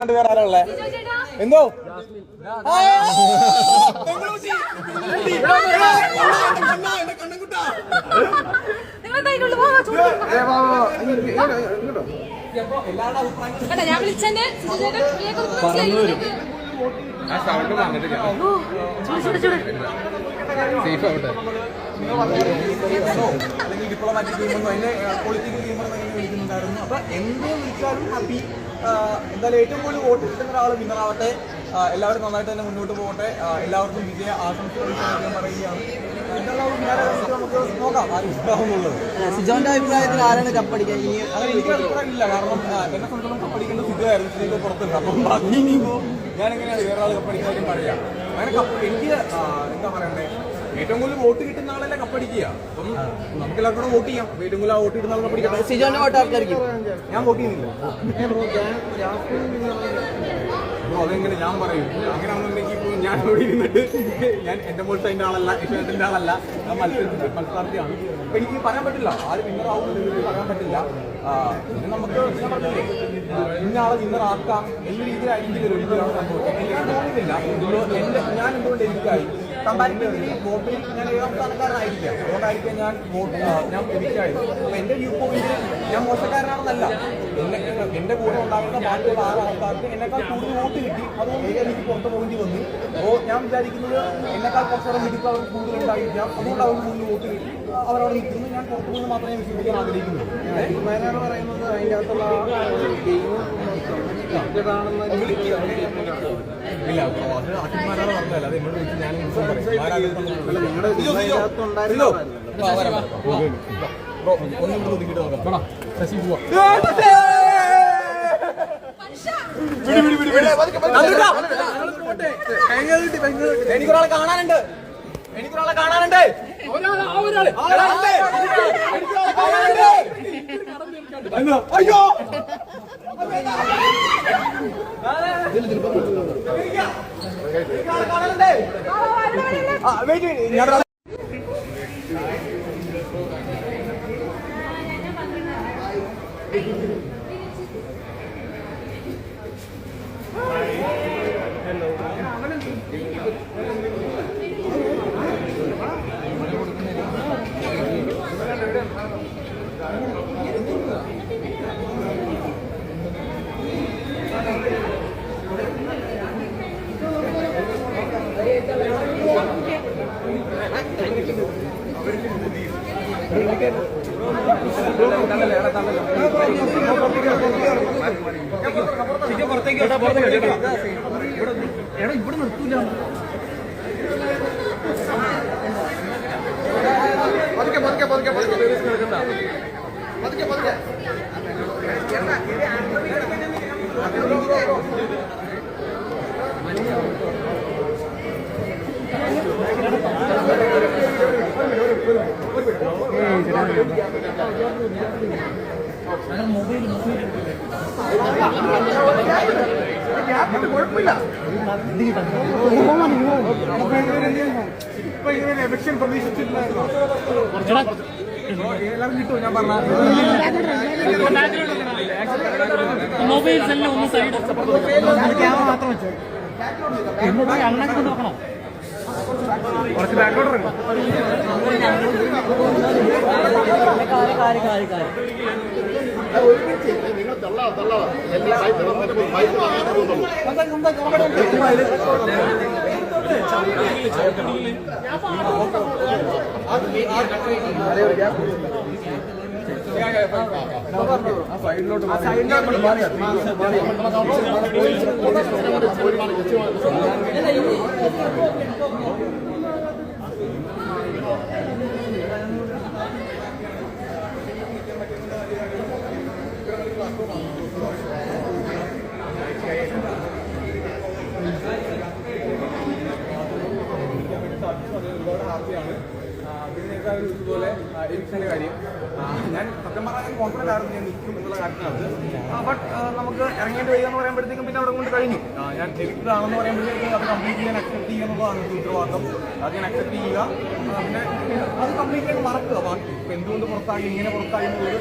രണ്ട് പേർ ആരാളെ എന്തോ ഞാൻ ബംഗളൂരുച്ചി. എടാ, കണ്ണാ, എന്റെ കണ്ണൻകുട്ടാ. ഞാൻ അല്ലെങ്കിൽ ഡിപ്ലോമാറ്റിക് ഗെയിമെന്നോ അതിനെ പൊളിറ്റിക്കൽ ഗെയിമെന്നോ ഇങ്ങനെ വിളിക്കുന്നുണ്ടായിരുന്നു. അപ്പൊ എന്ത് വിളിച്ചാലും ഹാപ്പി എന്തായാലും ഏറ്റവും കൂടുതൽ വോട്ട് കിട്ടുന്ന ഒരാൾ വിന്നറാവട്ടെ. എല്ലാവരും നന്നായിട്ട് തന്നെ മുന്നോട്ട് പോകട്ടെ. എല്ലാവർക്കും വിജയ ആശംസകൾ പറയുകയാണ്. സിജോന്റെ അഭിപ്രായത്തിൽ ആരാണ് കപ്പടിക്കാൻ ഇനി എനിക്ക് അഭിപ്രായമില്ല കാരണം ആ, എന്നെ സംബന്ധിച്ചിടത്തോളം കപ്പടിക്കേണ്ട സിദ്ധ പുറത്തുണ്ട്. അപ്പം ബാക്കി ഇനിയിപ്പോ ഞാൻ എങ്ങനെയാണ് വേറെ ആൾ കപ്പടിക്കാനും പറയാം. അങ്ങനെ കപ്പ് എനിക്ക് എന്താ പറയണ്ടേ? ഏറ്റവും കൂടുതൽ വോട്ട് കിട്ടുന്ന ആളല്ലേ കപ്പടിക്കുക അപ്പം നമുക്ക് എല്ലാവർക്കും കൂടെ വോട്ട് ചെയ്യാം. ഏറ്റവും കൂടുതൽ വോട്ട് കിട്ടുന്ന ആൾ ആർക്കായിരിക്കും? ഞാൻ വോട്ട് ചെയ്യുന്നില്ല. ബ്രോ അതെങ്ങനെ ഞാൻ പറയും? അങ്ങനെ ആണെന്നുണ്ടെങ്കിൽ ഇപ്പോൾ ഞാൻ ഇവിടെ ഇരുന്നിട്ട് ഞാൻ എന്റെ മോൾ അതിന്റെ ആളല്ല ഇഷ്ടത്തിന്റെ ആളല്ല. ഞാൻ മത്സര മത്സരാർത്ഥിയാണ്. അപ്പൊ എനിക്ക് പറയാൻ പറ്റില്ല. ആര് വിന്നർ ആവുമെന്ന് പറയാൻ പറ്റില്ല. പിന്നെ നമുക്ക് ഞാൻ പറഞ്ഞില്ലേ? ഇന്ന ആളെ വിന്നർ ആക്കാം എന്ന രീതിയിലായിരിക്കും ഒരു വിന്നറാണ് സംഭവിച്ചത്. എനിക്ക് തോന്നുന്നില്ല എന്റെ ഞാൻ എന്തുകൊണ്ട് എനിക്കായി? കമ്പാരിറ്റീവ്ലി വോട്ടിൽ ഞാൻ ഏഴാം സ്ഥാനക്കാരനായിരിക്കാം അതുകൊണ്ടായിരിക്കും ഞാൻ വോട്ട് ഞാൻ എനിക്കായത്. അപ്പൊ എന്റെ വ്യൂ പോയിന്റ് ഞാൻ മോശക്കാരനാണെന്നല്ല. എന്നെ എന്റെ കൂടെ ഉണ്ടാകുന്ന ബാക്കിയുള്ള ആറ് ആൾക്കാർക്ക് എന്നെക്കാൾ കൂടുതൽ വോട്ട് കിട്ടി. അതുകൊണ്ട് എനിക്ക് പുറത്ത് പോകേണ്ടി വന്നു. അപ്പോൾ ഞാൻ വിചാരിക്കുന്നത് എന്നെക്കാൾ കുറച്ചുകൂടെ മിടുക്ക് അവർക്ക് കൂടുതൽ ഉണ്ടായിരിക്കാം. അതുകൊണ്ട് അവർക്ക് കൂടുതൽ വോട്ട് കിട്ടി. അവരവിടെ നിൽക്കുന്നു. ഞാൻ പുറത്തു പോകുന്നത് മാത്രമേ വിശ്വസിക്കാൻ ആഗ്രഹിക്കുന്നു വയനാട് പറയുന്നത് അകത്തുള്ള ഇല്ല അത് അച്ഛന്മാരാണ് പറഞ്ഞതല്ല അത് എന്നോട് ഞാൻ നിങ്ങളുടെ ഒന്നും കൂടെ ഒതുക്കിട്ട് നോക്കാം. ശശി പോവാ. എനിക്കൊരാളെ കാണാനുണ്ട് എനിക്കൊരാളെ കാണാനുണ്ട് ഒരാളുണ്ട്. എനിക്കൊരാളെ കാണാനുണ്ട്. അയ്യോ പതുക്കെ പതുക്കെ ആ വെയിറ്റ് വെയിറ്റ് ഞാൻ ഇപ്പൊ ഇങ്ങനെ എലക്ഷൻ പ്രതീക്ഷിച്ചിട്ടില്ലായിരുന്നു എല്ലാവരും കിട്ടും ഞാൻ പറഞ്ഞ മൊബൈൽസ് എല്ലാം ഒന്ന് സൈഡ് കുറച്ച് ബാക്കോട്ട് ഇറങ്ങും സൈഡിലോട്ട് ഒരുപാട് ബാക്കോട്ട് ഇറങ്ങും നേരത്തെ ഇതുപോലെ എലക്ഷന്റെ കാര്യം. ഞാൻ സത്യം പറഞ്ഞാൽ കോൺഫിഡന്റ് ആയിരുന്നു ഞാൻ നിൽക്കും എന്നുള്ള കാര്യത്തിനകത്ത്. ബട്ട് നമുക്ക് ഇറങ്ങേണ്ടി വരിക എന്ന് പറയുമ്പോഴത്തേക്കും പിന്നെ അവിടെ കൊണ്ട് കഴിഞ്ഞു. ഞാൻ എഡിറ്റർ ആണെന്ന് പറയുമ്പോഴത്തേക്കും അത് കംപ്ലീറ്റ് ചെയ്യാൻ അക്സെപ്റ്റ് ചെയ്യുക എന്നുള്ളതാണ് എന്റെ ഉത്തരവാദിത്തം. അത് ഞാൻ അക്സെപ്റ്റ് ചെയ്യുക. പിന്നെ അത് കംപ്ലീറ്റ് ആയിട്ട് മറക്കുക. ബാക്കി എന്തുകൊണ്ട് പുറത്താക്കി ഇങ്ങനെ പുറത്തായി എന്നുള്ളത്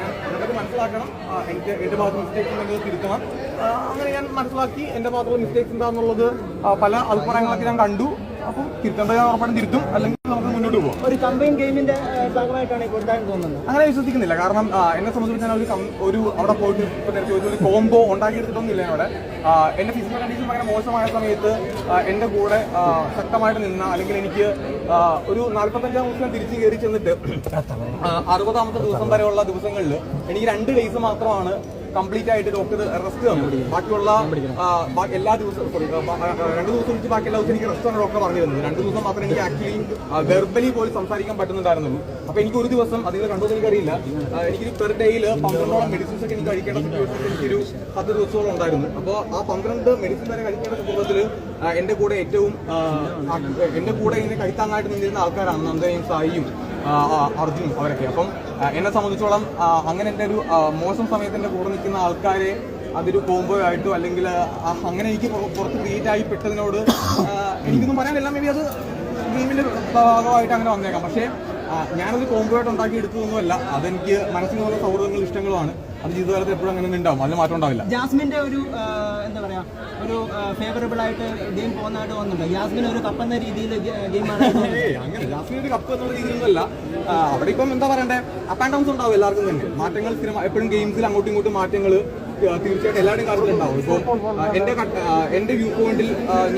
ഞാൻ അതൊക്കെ മനസ്സിലാക്കണം. എനിക്ക് എന്റെ ഭാഗത്ത് മിസ്റ്റേക്സ് ഉണ്ടെങ്കിൽ തിരുത്തണം. അങ്ങനെ ഞാൻ മനസ്സിലാക്കി എന്റെ ഭാഗത്തുള്ള മിസ്റ്റേക്സ് എന്താണെന്നുള്ളത് പല അഭിപ്രായങ്ങളൊക്കെ ഞാൻ കണ്ടു. അപ്പം തിരുത്തേണ്ടത് ഉറപ്പായിട്ടും തിരുത്തും. അല്ലെങ്കിൽ നമുക്ക് മുന്നോട്ട് പോകാം ഒരു കമ്പയിൻ ഗെയിമിന്റെ ഭാഗമായിട്ടാണ് ഇപ്പോൾ തോന്നുന്നത്. അങ്ങനെ വിശ്വസിക്കുന്നില്ല. കാരണം എന്നെ സംബന്ധിച്ച് ഞാൻ ഒരു ഒരു അവിടെ പോയിട്ട് ഇപ്പൊ നേരത്തെ ഒരു കോംബോ ഉണ്ടാക്കിയെടുത്തിട്ടൊന്നുമില്ല അവിടെ എന്റെ ഫിസിക്കൽ കണ്ടീഷൻ ഭയങ്കര മോശമായ സമയത്ത് എന്റെ എന്റെ കൂടെ ശക്തമായിട്ട് നിന്ന അല്ലെങ്കിൽ എനിക്ക് ഒരു നാൽപ്പത്തഞ്ചാം ദിവസം തിരിച്ചു കയറി ചെന്നിട്ട് അറുപതാമത്തെ ദിവസം വരെയുള്ള ദിവസങ്ങളിൽ എനിക്ക് രണ്ട് ഡേയ്സ് മാത്രമാണ് കംപ്ലീറ്റ് ആയിട്ട് ഡോക്ടർ റെസ്റ്റ് തന്നു. ബാക്കിയുള്ള എല്ലാ ദിവസവും രണ്ടു രണ്ട് ദിവസം വെച്ച് ബാക്കി എല്ലാ ദിവസവും എനിക്ക് റെസ്റ്റ് ആണ് ഡോക്ടർ പറഞ്ഞിരുന്നത് രണ്ട് ദിവസം മാത്രമേ എനിക്ക് ആക്ച്വലി വെർബലി പോലും സംസാരിക്കാൻ പറ്റുന്നുണ്ടായിരുന്നുള്ളൂ. അപ്പൊ എനിക്ക് ഒരു ദിവസം അതിൽ കണ്ടു എനിക്കറിയില്ല. എനിക്ക് പെർ ഡേയിൽ പന്ത്രണ്ടോളം മെഡിസിൻസ് ഒക്കെ എനിക്ക് കഴിക്കേണ്ട സിറ്റുവേഷൻ എനിക്കൊരു പത്ത് ദിവസത്തോളം ഉണ്ടായിരുന്നു. അപ്പോൾ ആ പന്ത്രണ്ട് മെഡിസിൻ വരെ കഴിക്കേണ്ട സന്ദർഭത്തിൽ എന്റെ കൂടെ ഏറ്റവും എന്റെ കൂടെ ഇങ്ങനെ കൈത്താങ്ങായിട്ട് നിന്നിരുന്ന ആൾക്കാരാണ് നന്ദനയും സായിയും അർജുനും അവരൊക്കെ. അപ്പം എന്നെ സംബന്ധിച്ചോളം അങ്ങനെ എന്റെ ഒരു മോശം സമയത്ത് എന്റെ കൂടെ നിൽക്കുന്ന ആൾക്കാരെ അതൊരു കോംബോ ആയിട്ടോ അല്ലെങ്കിൽ അങ്ങനെ എനിക്ക് പുറ- പുറത്ത് ക്രിയേറ്റ് ആയി പെട്ടതിനോട് എനിക്കൊന്നും പറയാനില്ല. മേ ബി അത് ഗെയിമിന്റെ ഭാഗമായിട്ട് അങ്ങനെ വന്നേക്കാം. പക്ഷേ ഞാനത് കോംബോ ആയിട്ട് ഉണ്ടാക്കി എടുത്തതൊന്നുമല്ല. അതെനിക്ക് മനസ്സിന് തോന്നുന്ന സൗഹൃദങ്ങളും ഇഷ്ടങ്ങളുമാണ്. അത് ജീവിതകാലത്ത് എപ്പോഴും അങ്ങനെ ഉണ്ടാവും. അതിന് മാറ്റം ഉണ്ടാവില്ല. ജാസ്മിന്റെ ഒരു ഒരു ഫേവറബിൾ ആയിട്ട് ഗെയിം പോകുന്നതായിട്ട് തോന്നുന്നുണ്ട്? യാസ്മിൻ ഒരു കപ്പെന്ന രീതിയിൽ ഗെയിമാണ് കപ്പ് അവിടെ ഇപ്പം എന്താ പറയണ്ടേ? അപ്പ് ആൻഡ് ഡൗൺസ് ഉണ്ടാവും എല്ലാവർക്കും തന്നെ. മാറ്റങ്ങൾ സ്ഥിരം എപ്പോഴും ഗെയിംസിൽ അങ്ങോട്ടും ഇങ്ങോട്ടും മാറ്റങ്ങൾ തീർച്ചയായിട്ടും എല്ലാവരുടെയും കാര്യത്തിൽ ഉണ്ടാവും. ഇപ്പോൾ എന്റെ എന്റെ വ്യൂ പോയിന്റിൽ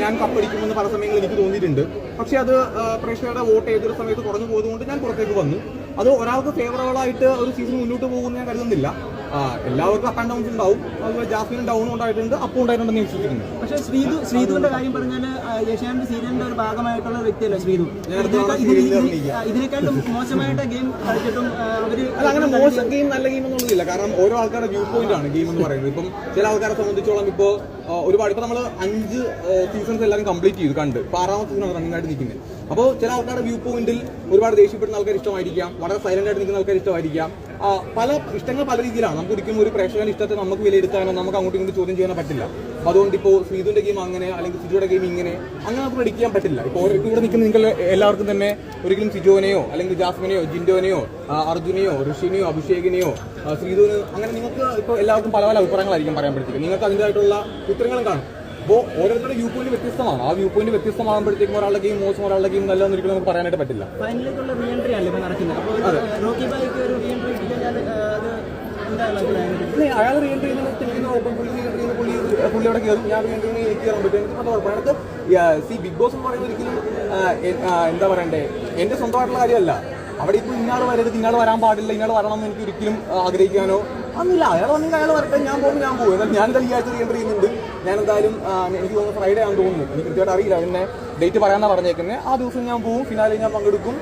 ഞാൻ കപ്പടിക്കുമെന്ന് പല സമയങ്ങളിൽ എനിക്ക് തോന്നിയിട്ടുണ്ട്. പക്ഷെ അത് പ്രേക്ഷകരുടെ വോട്ട് ഏതൊരു സമയത്ത് കുറഞ്ഞു പോയതുകൊണ്ട് ഞാൻ പുറത്തേക്ക് വന്നു. അത് ഒരാൾക്ക് ഫേവറബിൾ ആയിട്ട് ഒരു സീസൺ മുന്നോട്ട് പോകുമെന്ന് ഞാൻ കരുതുന്നില്ല. ആ, എല്ലാവർക്കും അപ്പ് ആൻഡ് ഡൗൺസ് ഉണ്ടാവും. അതുപോലെ ജാസ്മിനും ഡൗൺ ഉണ്ടായിട്ടുണ്ട് അപ്പ് ഉണ്ടായിട്ടുണ്ടെന്ന് എന്ന് വിശ്വസിക്കുന്നു. പക്ഷേ ശ്രീതു ശ്രീതുവിന്റെ കാര്യം പറഞ്ഞാൽ ഏഷ്യാനെറ്റ് സീരിയലിന്റെ ഒരു ഭാഗമായിട്ടുള്ള വ്യക്തിയല്ല ശ്രീതു? ഞാൻ അടുത്ത ഇതിനേക്കാൾ- തവണ ഇതിന് serial ൽ ഇതിന് ഇറങ്ങിയിരിക്കാം. ആ, ഇതിനേക്കാളും മോശമായിട്ട് ഗെയിം കളിച്ചിട്ടും അല്ല അങ്ങനെ മോശം ഗെയിം നല്ല ഗെയിം ഒന്നുമില്ല കാരണം ഓരോ ആൾക്കാരുടെ വ്യൂ പോയിന്റ് ആണ് ഗെയിം എന്ന് പറയുന്നത്. ഇപ്പം ചില ആൾക്കാരെ സംബന്ധിച്ചോളം ഇപ്പോൾ ഒരുപാട് ഇപ്പൊ നമ്മൾ അഞ്ച് സീസൺസ് എല്ലാവരും കംപ്ലീറ്റ് ചെയ്തു കണ്ട്. ഇപ്പൊ ആറാമത്തെ സീസൺ റണ്ണിംഗ് ആയിട്ട് നിൽക്കുന്നത്. അപ്പോൾ ചില ആൾക്കാരുടെ വ്യൂ പോയിന്റിൽ ഒരുപാട് ദേഷ്യപ്പെടുന്ന ആൾക്കാർ ഇഷ്ടമായിരിക്കാം. വളരെ സൈലന്റ് ആയിട്ട് നിൽക്കുന്ന ആൾക്കാർ ഇഷ്ടമായിരിക്കാം. പല ഇഷ്ടങ്ങൾ പല രീതിയിലാണ്. നമുക്ക് ഒരിക്കലും ഒരു പ്രേക്ഷകന്റെ ഇഷ്ടത്തെ നമുക്ക് വിലയിരുത്താനോ നമുക്ക് അങ്ങോട്ടും ഇങ്ങോട്ട് ചോദ്യം ചെയ്യാനോ പറ്റില്ല. അതുകൊണ്ട് ഇപ്പോൾ ശ്രീതുവിന്റെ ഗെയിം അങ്ങനെ അല്ലെങ്കിൽ സിജോയുടെ ഗെയിം ഇങ്ങനെ അങ്ങനെ നമുക്ക് predict ചെയ്യാൻ പറ്റില്ല. ഇപ്പോൾ ഇവിടെ നിൽക്കുന്ന നിങ്ങൾ എല്ലാവർക്കും തന്നെ ഒരിക്കലും സിജോനെയോ അല്ലെങ്കിൽ ജാസ്മിനെയോ ജിൻഡോനെയോ അർജുനെയോ ഋഷിനെയോ അഭിഷേകിനെയോ ശ്രീധുവിന് അങ്ങനെ നിങ്ങൾക്ക് ഇപ്പോൾ എല്ലാവർക്കും പല പല അഭിപ്രായങ്ങളായിരിക്കും പറയാൻ നിങ്ങൾക്ക് അതിന്റെതായിട്ടുള്ള ഉത്തരങ്ങളും കാണും. അപ്പോൾ ഓരോരുത്തരുടെ വ്യൂ പോയിന്റ് വ്യത്യസ്തമാണ്. ആ വ്യൂ പോയിന്റ് വ്യത്യസ്തമാകുമ്പോഴത്തേക്കും ഒരാളുടെ ഗെയിം മോശം ഒരാളുടെ ഗെയിം നല്ലതെന്ന് ഒരിക്കലും നമുക്ക് പറയാനായിട്ട് പറ്റില്ല. ഫൈനലിലേക്കുള്ള റീ എൻട്രി അല്ലേ ഇപ്പൊ നടക്കുന്നത്? അപ്പോൾ റോക്കി ബായിക്ക് ഒരു റീ എൻട്രി അയാൾ റീ എൻട്രി ചെയ്യുന്ന ഓപ്പൺ പുള്ളി re-entry ചെയ്യുന്ന പുള്ളി പുള്ളി അവിടെ കയറും ഞാൻ റീ എൻട്രി എനിക്ക് കയറാൻ പറ്റും എനിക്ക് അടുത്ത് സി ബിഗ് ബോസ് എന്ന് പറയുന്നത് ഒരിക്കലും എന്താ പറയണ്ടേ? എന്റെ സ്വന്തമായിട്ടുള്ള കാര്യമല്ല. അവിടെ ഇപ്പോൾ ഇന്നാൾ വരരുത് ഇന്നാൾ വരാൻ പാടില്ല ഇന്നാൾ വരണം എന്ന് എനിക്ക് ഒരിക്കലും ആഗ്രഹിക്കാനോ ഒന്നുമില്ല അയാൾ വന്നെങ്കിൽ അയാൾ വരട്ടെ ഞാൻ പോകും ഞാൻ പോകും. എന്നാൽ ഞാൻ ഈ ആഴ്ച റീ ചെയ്യുന്നുണ്ട്. ഞാൻ എന്തായാലും എനിക്ക് തോന്നുന്നു ഫ്രൈഡേ ആണെന്ന് തോന്നുന്നു. എനിക്ക് കൃത്യമായിട്ട് അറിയില്ല. പിന്നെ ഡേറ്റ് പറയാനാണ് പറഞ്ഞേക്കുന്നത് ആ ദിവസം ഞാൻ പോകും. ഫിനാലെ ഞാൻ പങ്കെടുക്കും.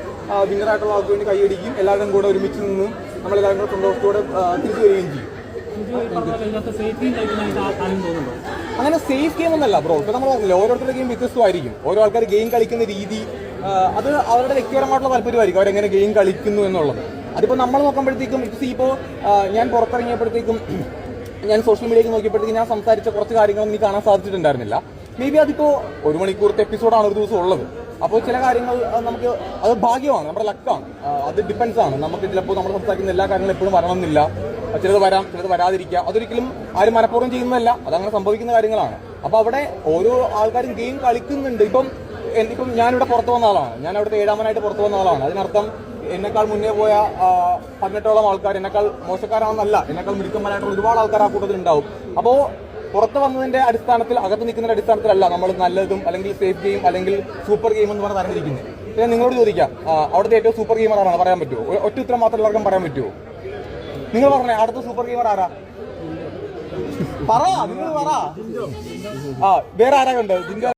വിന്നറായിട്ടുള്ള ആൾക്ക് വേണ്ടി കൈയടിക്കും. എല്ലാവരും കൂടെ ഒരുമിച്ച് നിന്ന് നമ്മളെല്ലാവരും കൂടെ സന്തോഷത്തോടെ തിരിച്ചു വരികയും ചെയ്യും. അങ്ങനെ സേഫ് ഗെയിം ഒന്നല്ല ബ്രോ ഇപ്പൊ നമ്മൾ ഓരോരുത്തരുടെ ഗെയിം വ്യത്യസ്തമായിരിക്കും. ഓരോ ആൾക്കാർ ഗെയിം കളിക്കുന്ന രീതി അത് അവരുടെ വ്യക്തിപരമായിട്ടുള്ള താല്പര്യമായിരിക്കും. അവരെങ്ങനെ ഗെയിം കളിക്കുന്നു എന്നുള്ളത്. അതിപ്പോൾ നമ്മൾ നോക്കുമ്പോഴത്തേക്കും ഇപ്പോൾ ഇപ്പോൾ ഞാൻ പുറത്തിറങ്ങിയപ്പോഴത്തേക്കും ഞാൻ സോഷ്യൽ മീഡിയയിൽ നോക്കിയപ്പോഴത്തേക്കും ഞാൻ സംസാരിച്ച കുറച്ച് കാര്യങ്ങളൊന്നും എനിക്ക് കാണാൻ സാധിച്ചിട്ടുണ്ടായിരുന്നില്ല. മേ ബി അതിപ്പോൾ ഒരു മണിക്കൂറത്തെ എപ്പിസോഡാണ് ഒരു ദിവസം ഉള്ളത്. അപ്പോൾ ചില കാര്യങ്ങൾ നമുക്ക് അത് ഭാഗ്യമാണ് നമ്മുടെ ലക്കാണ് അത് ഡിപ്പെൻസ് ആണ്. നമുക്ക് ചിലപ്പോൾ നമ്മൾ സംസാരിക്കുന്ന എല്ലാ കാര്യങ്ങളും എപ്പോഴും വരണമെന്നില്ല. ചിലത് വരാം ചിലത് വരാതിരിക്കാം. അതൊരിക്കലും ആരും മനഃപൂർവം ചെയ്യുന്നതല്ല. അതങ്ങനെ സംഭവിക്കുന്ന കാര്യങ്ങളാണ്. അപ്പോൾ അവിടെ ഓരോ ആൾക്കാരും ഗെയിം കളിക്കുന്നുണ്ട്. ഇപ്പം ഇപ്പം ഞാനിവിടെ പുറത്തു വന്ന ആളാണ്. ഞാൻ അവിടുത്തെ ഏഴാമനായിട്ട് പുറത്തു വന്ന ആളാണ്. അതിനർത്ഥം എന്നെക്കാൾ മുന്നേ പോയ പതിനെട്ടോളം ആൾക്കാർ എന്നെക്കാൾ മോശക്കാരാണെന്നല്ല എന്നെക്കാൾ മിടുക്കന്മാരായിട്ടുള്ള ഒരുപാട് ആൾക്കാർ ആ കൂട്ടത്തിൽ ഉണ്ടാവും. അപ്പോൾ പുറത്ത് വന്നതിന്റെ അടിസ്ഥാനത്തിൽ അകത്ത് നിൽക്കുന്നതിന്റെ അടിസ്ഥാനത്തിലല്ല നമ്മൾ നല്ലതും അല്ലെങ്കിൽ സേഫ് ഗെയിം അല്ലെങ്കിൽ സൂപ്പർ ഗെയിം എന്ന് പറഞ്ഞ് തരംതിരിക്കുന്നത്. പിന്നെ നിങ്ങളോട് ചോദിക്കാം അവിടുത്തെ ഏറ്റവും സൂപ്പർ ഗെയിമർ ആരാണ് പറയാൻ പറ്റുമോ? ഒറ്റ ഉത്തരം മാത്രം എല്ലാവർക്കും പറയാൻ പറ്റുമോ? നിങ്ങൾ പറഞ്ഞേ അടുത്ത സൂപ്പർ ഗെയിമർ ആരാ? പറ നിങ്ങൾ പറ. ആ വേറെ ആരാ ഉണ്ട് ജിൻഡോ.